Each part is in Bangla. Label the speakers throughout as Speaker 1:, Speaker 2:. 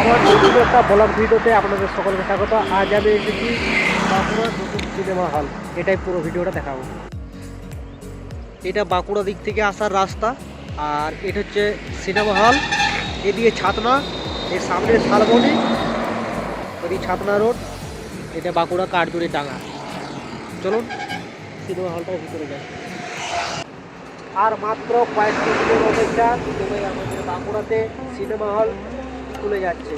Speaker 1: আমার নতুন একটা ব্লগ ভিডিওতে আপনাদের সকলকে স্বাগত। আজ আমি এসেছি বাঁকুড়া নতুন সিনেমা হল এটাই পুরো ভিডিওটা দেখাবো। এটা বাঁকুড়া দিক থেকে আসার রাস্তা, আর এটা হচ্ছে সিনেমা হল এদিকে ছাতনা, এর সামনে শালবনি, ওদিকে ছাতনা রোড, এটা বাঁকুড়া কাঠজুড়ি ডাঙা চলুন সিনেমা হলটার ভিতরে যাই। আর মাত্র কয়েকটি দিনের অপেক্ষা। আমাদের বাঁকুড়াতে সিনেমা হল খুলে যাচ্ছে।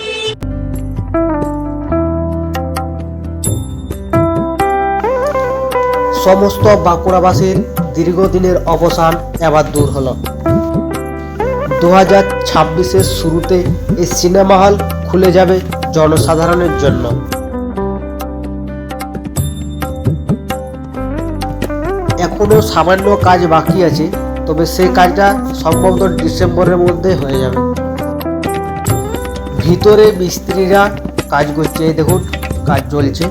Speaker 1: সমস্ত বাঁকুড়াবাসীর দীর্ঘদিনের অবসান এবার দূর হলো। দু হাজার ছাব্বিশের শুরুতে এই সিনেমা হল খুলে যাবে জনসাধারণের জন্য। এখনও সামান্য কাজ বাকি আছে, তবে সেই কাজটা সম্ভবত ডিসেম্বরের মধ্যে হয়ে যাবে। ভিতরে মিস্ত্রিরা কাজ করছে দেখুন, কাজ চলছে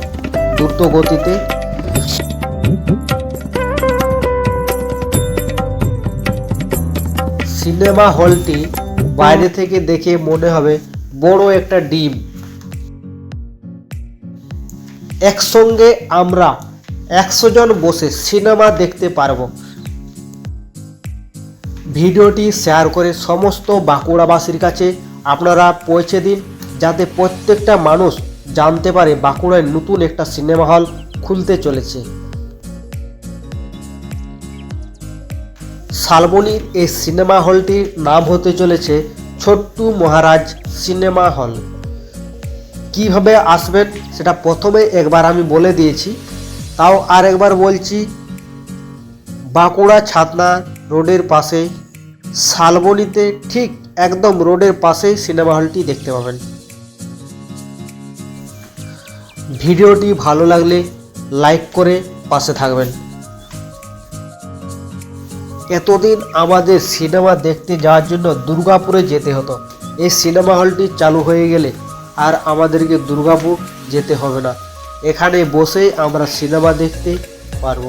Speaker 1: দ্রুত গতিতে। সিনেমা হলটি বাইরে থেকে দেখে মনে হবে বড় একটা ডিম। একসঙ্গে আমরা একশো জন বসে সিনেমা দেখতে পারব। ভিডিওটি শেয়ার করে সমস্ত বাঁকুড়াবাসীর কাছে আপনারা পৌঁছে দিন যাতে প্রত্যেকটা মানুষ জানতে পারে বাঁকুড়ায় নতুন একটা সিনেমা হল খুলতে চলেছে। শালবনির এই সিনেমা হলটির নাম হতে চলেছে ছোট্টু মহারাজ সিনেমা হল। কীভাবে আসবেন সেটা প্রথমে একবার আমি বলে দিয়েছি, তাও আর একবার বলছি, বাঁকুড়া ছাতনা রোডের পাশে শালবনিতে ঠিক একদম রোডের পাশেই সিনেমা হলটি দেখতে পাবেন। ভিডিওটি ভালো লাগলে লাইক করে পাশে থাকবেন। এতদিন আমাদের সিনেমা দেখতে যাওয়ার জন্য দুর্গাপুরে যেতে হতো। এই সিনেমা হলটি চালু হয়ে গেলে আর আমাদেরকে দুর্গাপুর যেতে হবে না। এখানে বসেই আমরা সিনেমা দেখতে পারব।